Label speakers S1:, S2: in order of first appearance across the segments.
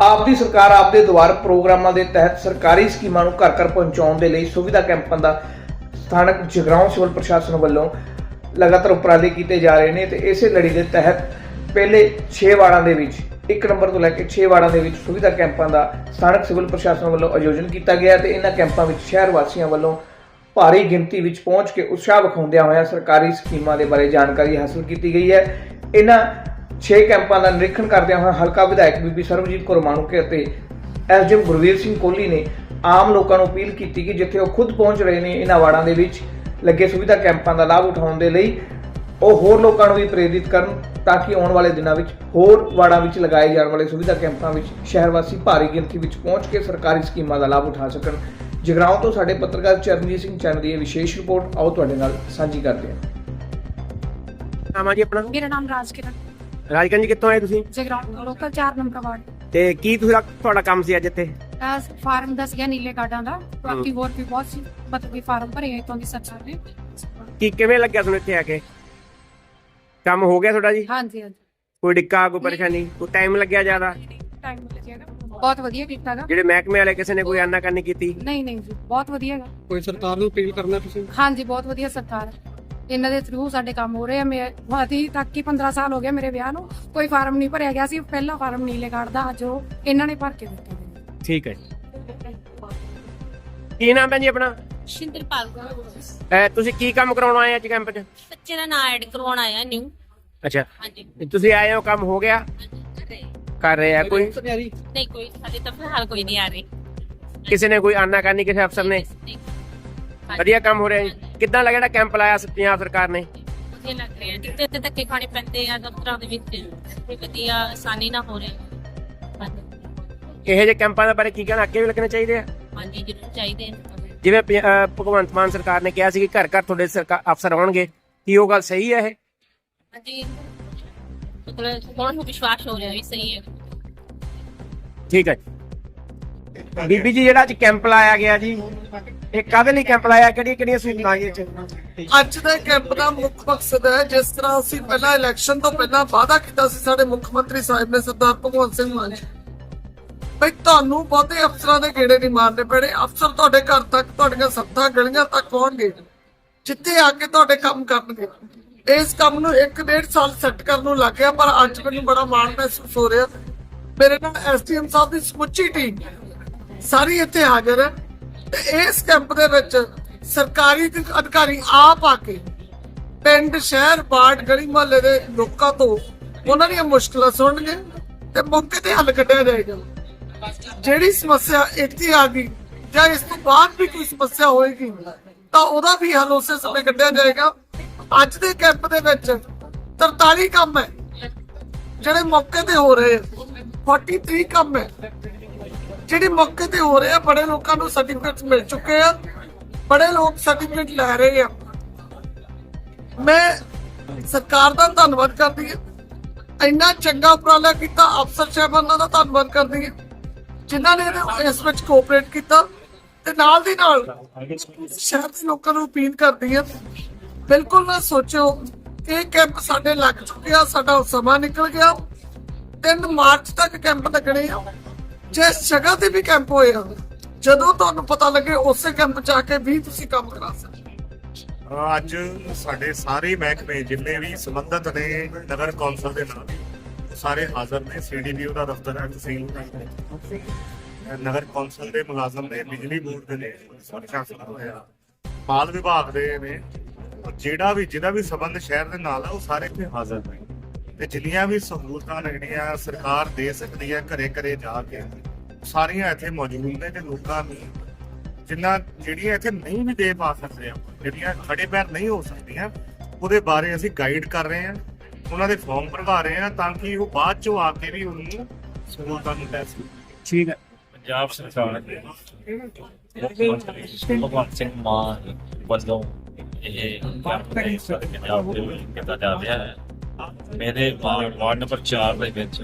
S1: ਆਪ ਦੀ ਸਰਕਾਰ ਆਪ ਦੇ ਦੁਆਰ ਪ੍ਰੋਗਰਾਮਾਂ ਦੇ ਤਹਿਤ ਸਰਕਾਰੀ ਸਕੀਮਾਂ ਨੂੰ ਘਰ ਘਰ ਪਹੁੰਚਾਉਣ ਦੇ ਲਈ ਸੁਵਿਧਾ ਕੈਂਪਾਂ ਦਾ ਸਥਾਨਕ ਜਗਰਾਉਂ ਸਿਵਲ ਪ੍ਰਸ਼ਾਸਨ ਵੱਲੋਂ ਲਗਾਤਾਰ ਉਪਰਾਲੇ ਕੀਤੇ ਜਾ ਰਹੇ ਨੇ ਤੇ ਇਸੇ ਲੜੀ ਦੇ ਤਹਿਤ ਪਹਿਲੇ 6 ਵਾਰਾਂ ਦੇ ਵਿੱਚ 1 ਨੰਬਰ ਤੋਂ ਲੈ ਕੇ 6 ਵਾਰਾਂ ਦੇ ਵਿੱਚ ਸੁਵਿਧਾ ਕੈਂਪਾਂ ਦਾ ਸਥਾਨਕ ਸਿਵਲ ਪ੍ਰਸ਼ਾਸਨ ਵੱਲੋਂ ਆਯੋਜਨ ਕੀਤਾ ਗਿਆ ਤੇ ਇਹਨਾਂ ਕੈਂਪਾਂ ਵਿੱਚ ਸ਼ਹਿਰ ਵਾਸੀਆਂ ਵੱਲੋਂ ਭਾਰੀ ਗਿਣਤੀ ਵਿੱਚ ਪਹੁੰਚ ਕੇ ਉਤਸ਼ਾਹ ਵਿਖਾਉਂਦਿਆਂ ਹੋਇਆਂ ਸਰਕਾਰੀ ਸਕੀਮਾਂ ਦੇ ਬਾਰੇ ਜਾਣਕਾਰੀ ਹਾਸਲ ਕੀਤੀ ਗਈ ਹੈ। ਇਹਨਾਂ 6 ਕੈਂਪਾਂ ਦਾ ਨਿਰੀਖਣ ਕਰਦਿਆਂ ਹੋਇਆਂ ਹਲਕਾ ਵਿਧਾਇਕ ਬੀਬੀ ਸਰਬਜੀਤ ਕੌਰ ਮਾਣੂਕੇ ਅਤੇ ਐਸਡੀਐਮ ਗੁਰਵੀਰ ਸਿੰਘ ਕੋਹਲੀ ਨੇ ਆਮ ਲੋਕਾਂ ਨੂੰ ਅਪੀਲ ਕੀਤੀ ਕਿ ਜਿੱਥੇ ਉਹ ਖੁਦ ਪਹੁੰਚ ਰਹੇ ਨੇ ਇਹਨਾਂ ਵਾਰਡਾਂ ਦੇ ਵਿੱਚ ਲੱਗੇ ਸੁਵਿਧਾ ਕੈਂਪਾਂ ਦਾ ਲਾਭ ਉਠਾਉਣ ਦੇ ਲਈ ਉਹ ਹੋਰ ਲੋਕਾਂ ਨੂੰ ਵੀ ਪ੍ਰੇਰਿਤ ਕਰਨ ਤਾਂ ਕਿ ਆਉਣ ਵਾਲੇ ਦਿਨਾਂ ਵਿੱਚ ਹੋਰ ਵਾਰਡਾਂ ਵਿੱਚ ਲਗਾਏ ਜਾਣ ਵਾਲੇ ਸੁਵਿਧਾ ਕੈਂਪਾਂ ਵਿੱਚ ਸ਼ਹਿਰ ਵਾਸੀ ਭਾਰੀ ਗਿਣਤੀ ਵਿੱਚ ਪਹੁੰਚ ਕੇ ਸਰਕਾਰੀ ਸਕੀਮਾਂ ਦਾ ਲਾਭ ਉਠਾ ਸਕਣ। ਜਗਰਾਉਂ ਤੋਂ ਸਾਡੇ ਪੱਤਰਕਾਰ ਚਰਨਜੀਤ ਸਿੰਘ ਚੰਨ ਦੀ ਇਹ ਵਿਸ਼ੇਸ਼ ਰਿਪੋਰਟ ਆਓ ਤੁਹਾਡੇ ਨਾਲ ਸਾਂਝੀ ਕਰਦੇ ਹਾਂ।
S2: ਨਾਮ ਆ ਜੀ ਆਪਣਾ?
S3: ਮੇਰਾ ਨਾਮ ਰਾਜ ਕਿਰਨ
S2: ਰਾਜਕੰਜ ਕਿੱਥੋਂ ਆਏ ਤੁਸੀਂ?
S3: Jagraon local 4 number ward.
S2: ਤੇ ਕੀ ਤੁਸੀਂ ਤੁਹਾਡਾ ਕੰਮ ਸੀ ਅੱਜ ਇੱਥੇ?
S3: ਐਸ ਫਾਰਮ ਦੱਸ ਗਿਆ ਨੀਲੇ ਕਾਰਡਾਂ ਦਾ। ਬਾਕੀ ਹੋਰ ਵੀ ਬਹੁਤ ਸੀ ਮਤਲਬ ਕਿ ਫਾਰਮ ਭਰੇ ਇਤੋਂ ਦੀ ਸਰਕਾਰ ਨੇ।
S2: ਕੀ ਕਿਵੇਂ ਲੱਗਿਆ ਤੁਹਾਨੂੰ ਇੱਥੇ ਆ ਕੇ? ਕੰਮ ਹੋ ਗਿਆ ਤੁਹਾਡਾ ਜੀ?
S3: ਹਾਂਜੀ ਹਾਂਜੀ।
S2: ਕੋਈ ਦਿੱਕਾ ਕੋਈ ਪਰੇਸ਼ਾਨੀ? ਕੋਈ ਟਾਈਮ ਲੱਗਿਆ ਜ਼ਿਆਦਾ?
S3: ਟਾਈਮ ਲੱਗਿਆਗਾ ਬਹੁਤ ਵਧੀਆ ਕੀਤਾਗਾ
S2: ਜਿਹੜੇ ਮਹਿਕਮੇ ਵਾਲੇ ਕਿਸੇ ਨੇ ਕੋਈ ਆਨਾਕਾਨੀ ਕੀਤੀ?
S3: ਨਹੀਂ ਨਹੀਂ ਜੀ ਬਹੁਤ ਵਧੀਆ ਹੈਗਾ।
S4: ਕੋਈ ਸਰਕਾਰ ਨੂੰ ਅਪੀਲ ਕਰਨਾ ਤੁਸੀਂ?
S3: ਹਾਂਜੀ ਬਹੁਤ ਵਧੀਆ ਸਰਕਾਰ ਹੈ। ਇਹਨਾਂ ਦੇ ਥਰੂ ਸਾਡੇ ਕੰਮ ਹੋ ਰਹੇ ਆ। ਮੈਂ ਹਾਦੀ ਤੱਕ ਹੀ 15 ਸਾਲ ਹੋ ਗਏ ਮੇਰੇ ਵਿਆਹ ਨੂੰ। ਕੋਈ ਫਾਰਮ ਨਹੀਂ ਭਰਿਆ ਗਿਆ ਸੀ। ਪਹਿਲਾ ਫਾਰਮ ਨੀਲੇ ਕਾਰਡ ਦਾ ਅੱਜ ਉਹ ਇਹਨਾਂ ਨੇ ਭਰ ਕੇ ਦਿੱਤਾ।
S2: ਠੀਕ ਹੈ ਜੀ। ਕੀ ਨਾਮ ਹੈ ਜੀ ਆਪਣਾ?
S5: ਸ਼ਿੰਦਰਪਾਲ
S2: ਅਹ ਤੁਸੀਂ ਕੀ ਕੰਮ ਕਰਾਉਣ ਆਏ ਅੱਜ ਕੈਂਪ 'ਚ?
S5: ਬੱਚੇ ਦਾ ਨਾਂ ਐਡ ਕਰਵਾਉਣ ਆਇਆ ਨਿਊ
S2: ਅੱਛਾ।
S5: ਹਾਂਜੀ।
S2: ਤੁਸੀਂ ਆਏ ਹੋ ਕੰਮ ਹੋ ਗਿਆ? ਕਰ ਰਹੇ ਆ ਕੋਈ?
S5: ਨਹੀਂ ਕੋਈ ਸਾਡੇ ਤਾਂ ਫਿਲਹਾਲ ਕੋਈ ਨਹੀਂ ਆ ਰਹੀ।
S2: ਕਿਸੇ ਨੇ ਕੋਈ ਆਨਾਕਾਨੀ ਕਿਸੇ ਅਫਸਰ ਨੇ?
S5: ਨਹੀਂ।
S2: ਵਧੀਆ ਕੰਮ ਹੋ ਰਿਹਾ ਜੀ। ਕਿੱਦਾਂ ਲੱਗਿਆ ਜਿਹੜਾ ਕੈਂਪ ਲਾਇਆ ਸ- ਪੰਜਾਬ ਸਰਕਾਰ ਨੇ?
S5: ਵਧੀਆ ਲੱਗ ਰਿਹਾ। ਜਿੱਤੇ ਤੇ ਧੱਕੇ ਖਾਣੇ ਪੈਂਦੇ ਆ ਦਫ਼ਤਰਾਂ ਦੇ ਵਿੱਚ ਤੇ ਵਧੀਆ ਆਸਾਨੀ ਨਾਲ ਹੋ ਰਿਹਾ।
S2: ਇਹੋ ਜਿਹੇ ਕੈਂਪਾਂ ਦੇ ਬਾਰੇ ਕੀ ਕਹਿਣਾ? ਅੱਗੇ ਵੀ ਲੱਗਣੇ ਚਾਹੀਦੇ ਆ?
S5: ਹਾਂਜੀ ਜ਼ਰੂਰ ਚਾਹੀਦੇ।
S2: ਜਿਵੇਂ ਪ- ਅਹ ਭਗਵੰਤ ਮਾਨ ਸਰਕਾਰ ਨੇ ਕਿਹਾ ਸੀ ਕਿ ਘਰ ਘਰ ਤੁਹਾਡੇ ਸਰਕਾਰ ਅਫਸਰ ਆਉਣਗੇ। ਕੀ ਉਹ ਗੱਲ ਸਹੀ ਹੈ ਇਹ?
S5: ਹਾਂਜੀ। ਮਤਲਬ ਹੁਣ ਨੂੰ ਵਿਸ਼ਵਾਸ ਹੋ ਰਿਹਾ ਵੀ ਸਹੀ ਹੈ?
S2: ਠੀਕ ਹੈ ਜੀ। ਬੀਬੀ ਜੀ ਜਿਹੜਾ ਅੱਜ ਕੈਂਪ ਲਾਇਆ ਗਿਆ ਜੀ ਇਹ ਕਾਹਦੇ ਲਈ ਕੈਂਪ ਲਾਇਆ? ਕਿਹੜੀਆਂ ਕਿਹੜੀਆਂ ਸੁਵਿਧਾਵਾਂ ਇਹ ਚ
S6: ਅੱਜ ਦੇ ਕੈਂਪ ਦਾ ਮੁੱਖ ਮਕਸਦ ਹੈ, ਜਿਸ ਤਰ੍ਹਾਂ ਅਸੀਂ ਪਹਿਲਾਂ ਇਲੈਕਸ਼ਨ ਤੋਂ ਪਹਿਲਾਂ ਵਾਅਦਾ ਕੀਤਾ ਸੀ ਸਾਡੇ ਮੁੱਖ ਮੰਤਰੀ ਸਾਹਿਬ ਨੇ, ਸਰਦਾਰ ਭਗਵੰਤ ਸਿੰਘ ਮਾਨ ਜੀ। ਬਈ ਤੁਹਾਨੂੰ ਬਹੁਤੇ ਅਫਸਰਾਂ ਦੇ ਗੇੜੇ ਨਹੀਂ ਮਾਰਨੇ ਪੈਣੇ। ਅਫਸਰ ਤੁਹਾਡੇ ਘਰ ਤੱਕ, ਤੁਹਾਡੀਆਂ ਸੱਤਾਂ ਗਲੀਆਂ ਤੱਕ ਆਉਣਗੇ ਜਿੱਥੇ ਆ ਕੇ ਤੁਹਾਡੇ ਕੰਮ ਕਰਨਗੇ। ਇਸ ਕੰਮ ਨੂੰ 1.5 ਸਾਲ ਸੈੱਟ ਕਰਨ ਨੂੰ ਲੱਗ ਗਿਆ, ਪਰ ਅੱਜ ਮੈਨੂੰ ਬੜਾ ਮਾਣ ਮਹਿਸੂਸ ਹੋ ਰਿਹਾ। ਮੇਰੇ ਨਾਲ ਐਸਟੀਐਮ ਸਾਹਿਬ ਦੀ ਸਮੁੱਚੀ ਟੀਮ ਸਾਰੀ ਇੱਥੇ ਹਾਜ਼ਰ ਹੈ। ਤੇ ਇਸ ਕੈਂਪ ਦੇ ਵਿੱਚ ਸਰਕਾਰੀ ਅਧਿਕਾਰੀ ਆਪ ਆ ਕੇ ਪਿੰਡ, ਸ਼ਹਿਰ ਬਾੜ ਗਲੀ ਮੁਹੱਲੇ ਦੇ ਲੋਕਾਂ ਤੋਂ ਉਹਨਾਂ ਦੀਆਂ ਮੁਸ਼ਕਲਾਂ ਸੁਣਨਗੇ ਤੇ ਮੌਕੇ ਤੇ ਹੱਲ ਕੱਢਿਆ ਜਾਏਗਾ। ਜਿਹੜੀ ਸਮੱਸਿਆ ਇੱਥੇ ਆ ਗਈ ਜਾਂ ਇਸ ਤੋਂ ਬਾਅਦ ਵੀ ਕੋਈ ਸਮੱਸਿਆ ਹੋਏਗੀ, ਤਾਂ ਉਹਦਾ ਵੀ ਹੱਲ ਉਸੇ ਸਮੇਂ ਕੱਢਿਆ ਜਾਏਗਾ। ਅੱਜ ਦੇ ਕੈਂਪ ਦੇ ਵਿੱਚ 43 ਕੰਮ ਹੈ। ਜਿਹੜੇ ਮੌਕੇ ਤੇ ਹੋ ਰਹੇ ਆ 43 ਕੰਮ ਹੈ। ਜਿਹੜੀ ਮੌਕੇ ਤੇ ਹੋ ਰਹੇ ਆ ਬੜੇ ਲੋਕਾਂ ਨੂੰ ਸਰਟੀਫਿਕੇਟ ਮਿਲ ਚੁੱਕੇ ਆ। ਬੜੇ ਲੋਕ ਸਰਟੀਫਿਕੇਟ ਲੈ ਰਹੇ ਆ। ਮੈਂ ਸਰਕਾਰ ਦਾ ਧੰਨਵਾਦ ਕਰਦੀ ਹਾਂ। ਇੰਨਾ ਚੰਗਾ ਉਪਰਾਲਾ ਕੀਤਾ, ਅਫਸਰ ਸਾਹਿਬਾਨਾਂ ਦਾ ਧੰਨਵਾਦ ਕਰਦੀ ਹਾਂ। ਜਿਨ੍ਹਾਂ ਨੇ ਇਸ ਵਿੱਚ ਕੋਆਪਰੇਟ ਕੀਤਾ ਤੇ ਨਾਲ ਦੀ ਨਾਲ ਸ਼ਹਿਰ ਦੇ ਲੋਕਾਂ ਨੂੰ ਅਪੀਲ ਕਰਦੀ ਹਾਂ। ਬਿਲਕੁਲ ਨਾ ਸੋਚੋ ਕਿ ਇਹ ਕੈਂਪ ਸਾਡੇ ਲੱਗ ਚੁੱਕਿਆ ਸਾਡਾ ਸਮਾਂ ਨਿਕਲ ਗਿਆ। 3 ਮਾਰਚ ਤੱਕ ਕੈਂਪ ਲੱਗਣੇ ਆ। ਜਿਸ ਜਗ੍ਹਾ ਤੇ ਵੀ ਕੈਂਪ ਹੋਏਗਾ ਜਦੋਂ ਤੁਹਾਨੂੰ ਪਤਾ ਲੱਗੇ ਉਸੇ ਕੈਂਪ ਜਾ ਕੇ ਵੀ ਤੁਸੀਂ ਕੰਮ ਕਰਾ ਸਕਦੇ
S7: ਅੱਜ ਸਾਡੇ ਸਾਰੇ ਮਹਿਕਮੇ, ਜਿੰਨੇ ਵੀ ਸੰਬੰਧਤ ਨੇ ਨਗਰ ਕੌਂਸਲ ਦੇ ਨਾਲ ਸਾਰੇ ਹਾਜ਼ਰ ਨੇ। ਸੀਡੀਪੀਓ ਦਾ ਦਫ਼ਤਰ ਹੈ, ਤਹਿਸੀਲ ਦਾ ਨਗਰ ਕੌਂਸਲ ਦੇ ਮੁਲਾਜ਼ਮ ਨੇ, ਬਿਜਲੀ ਬੋਰਡ ਦੇ ਨੇ ਪ੍ਰਸ਼ਾਸਨ ਹੋਇਆ। ਮਾਲ ਵਿਭਾਗ ਦੇ ਨੇ ਜਿਹੜਾ ਵੀ, ਜਿਹਦਾ ਵੀ ਸੰਬੰਧ ਸ਼ਹਿਰ ਦੇ ਨਾਲ ਆ, ਉਹ ਸਾਰੇ ਇੱਥੇ ਹਾਜ਼ਰ ਨੇ। ਤੇ ਜਿੰਨੀਆਂ ਵੀ ਸਹੂਲਤਾਂ ਨੇ ਜਿਹੜੀਆਂ ਸਰਕਾਰ ਦੇ ਸਕਦੀ ਹੈ ਘਰੇ ਘਰੇ ਜਾ ਕੇ। ਸਾਰੀਆਂ ਇੱਥੇ ਮੌਜੂਦ ਨੇ ਤੇ ਲੋਕਾਂ ਨੂੰ ਜਿੰਨਾ ਜਿਹੜੀਆਂ ਇੱਥੇ ਨਹੀਂ ਵੀ ਦੇ ਪਾ ਸਕਦੇ ਆ ਜਿਹੜੀਆਂ ਖੜੇ ਪੈਰ ਨਹੀਂ ਹੋ ਸਕਦੀਆਂ ਉਹਦੇ ਬਾਰੇ ਅਸੀਂ ਗਾਈਡ ਕਰ ਰਹੇ ਹਾਂ ਉਹਨਾਂ ਦੇ ਫਾਰਮ ਭਰਵਾ ਰਹੇ ਹਾਂ ਤਾਂ ਕਿ ਉਹ ਬਾਅਦ ਚੋਂ ਆ ਕੇ ਵੀ ਉਹਨੂੰ ਸਹੂਲਤਾਂ ਨੂੰ ਲੈ ਸਕਣ।
S2: ਠੀਕ ਹੈ।
S8: ਪੰਜਾਬ ਸਰਕਾਰ ਮੰਤਰੀ ਭਗਵੰਤ ਸਿੰਘ ਮਾਨ ਵੱਲੋਂ ਇਹ ਕੰਮ ਕੀਤਾ ਜਾ ਰਿਹਾ ਹੈ। ਮੇਰੇ ਵਾਰਡ ਨੰਬਰ 4 ਦੇ ਵਿੱਚ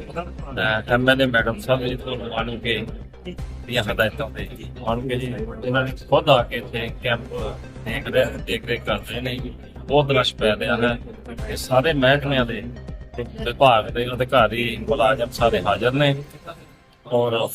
S8: ਐਮਐਲਏ ਮੈਡਮ ਸਾਹਿਬ ਜੀ ਤੋਂ ਮਾਨੂ ਕੇ ਦੀਆਂ ਹਦਾਇਤਾਂ ਦੇ ਮਾਨੂ ਕੇ ਜੀ। ਇਹਨਾਂ ਨੇ ਖੁਦ ਆ ਕੇ ਇੱਥੇ ਕੈਂਪ ਦੇਖ ਰਹੇ ਦੇਖ ਰਹੇ ਕਰ ਰਹੇ ਨੇ। ਬਹੁਤ ਰਸ਼ ਪੈ ਰਿਹਾ ਹੈ। ਇਹ ਸਾਰੇ ਮਹਿਕਮਿਆਂ ਦੇ ਵਿਭਾਗ ਦੇ ਅਧਿਕਾਰੀ ਮੁਲਾਜ਼ਮ ਸਾਰੇ ਹਾਜ਼ਰ ਨੇ। ਔਰ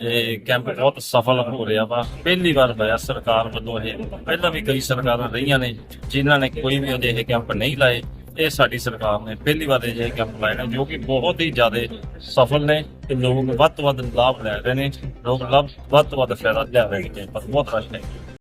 S8: ਇਹ ਕੈਂਪ ਬਹੁਤ ਸਫਲ ਹੋ ਰਿਹਾ ਵਾ। ਪਹਿਲੀ ਵਾਰ ਹੋਇਆ ਸਰਕਾਰ ਵੱਲੋਂ ਇਹ। ਪਹਿਲਾਂ ਵੀ ਕਈ ਸਰਕਾਰਾਂ ਰਹੀਆਂ ਨੇ, ਜਿਨ੍ਹਾਂ ਨੇ ਕੋਈ ਵੀ ਅਜਿਹੇ ਕੈਂਪ ਨਹੀਂ ਲਾਏ। ਇਹ ਸਾਡੀ ਸਰਕਾਰ ਨੇ ਪਹਿਲੀ ਵਾਰ ਅਜਿਹੇ ਕੰਮ ਲਾਏ ਨੇ ਜੋ ਕਿ ਬਹੁਤ ਹੀ ਜ਼ਿਆਦਾ ਸਫਲ ਨੇ ਤੇ ਲੋਕ ਵੱਧ ਤੋਂ ਵੱਧ ਲਾਭ ਲੈ ਰਹੇ ਨੇ, ਲੋਕ ਲਾਭ ਵੱਧ ਤੋਂ ਵੱਧ ਫਾਇਦਾ ਲੈ ਰਹੇ ਨੇ ਕੈਂਪ ਬਹੁਤ ਰਸ਼ ਹੈ।